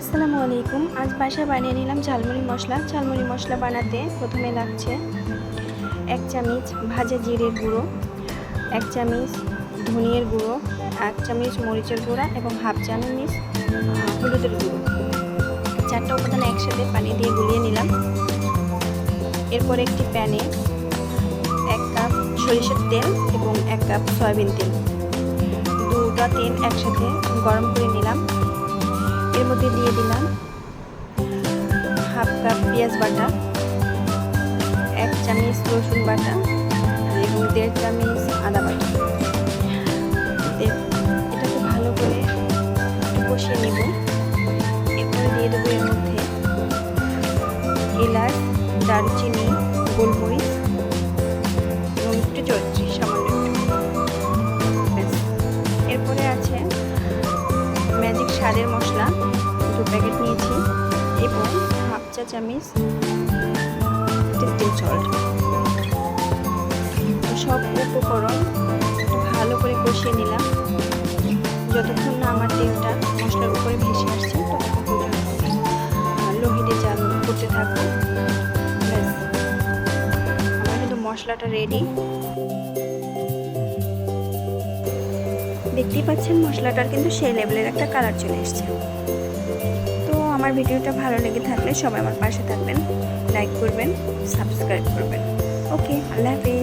আসসালামু আলাইকুম। আজ বাসায় বানিয়ে নিলাম ঝালমুড়ি মশলা। ঝালমুড়ি মশলা বানাতে প্রথমে লাগছে এক চামচ ভাজা জিরের গুঁড়ো, এক চামচ ধনিয়ার গুঁড়ো, এক চামচ মরিচের গুঁড়া এবং হাফ চামচ হলুদের গুঁড়ো। চারটা উপাদান একসাথে পানি দিয়ে গুলিয়ে নিলাম। এরপর একটি প্যানে এক কাপ সরিষার তেল এবং এক কাপ সয়াবিন তেল। দুটা তেল একসাথে গরম করে নিলাম। এর মধ্যে দিয়ে দিলাম হাফ কাপ পেঁয়াজ বাটা, এক চামচ রসুন বাটা এবং দেড় চামচ আদা বাটা। এটাকে ভালো করে কষিয়ে নেব। এরপরে দিয়ে দেবো এর মধ্যে এলাচ, দারুচিনি, গোলমরিচ ম্যাজিক মশলা দু প্যাকেট নিয়েছি এবং হাফ চা চামচ টেস্টিং সল্ট। সব উপকরণ ভালো করে কষিয়ে নিলাম। যতক্ষণ না আমার তেলটা মশলার উপরে ভেসে আসছে, ততক্ষণ চাল করতে থাকব। আমার কিন্তু মশলাটা রেডি দেখতেই পাচ্ছেন, মশলাটার কিন্তু সেই লেভেলের একটা কালার চলে এসছে। তো আমার ভিডিওটা ভালো লেগে থাকলে সবাই আমার পাশে থাকবেন লাইক করবেন সাবস্ক্রাইব করবেন। ওকে আল্লাহ হাফিজ।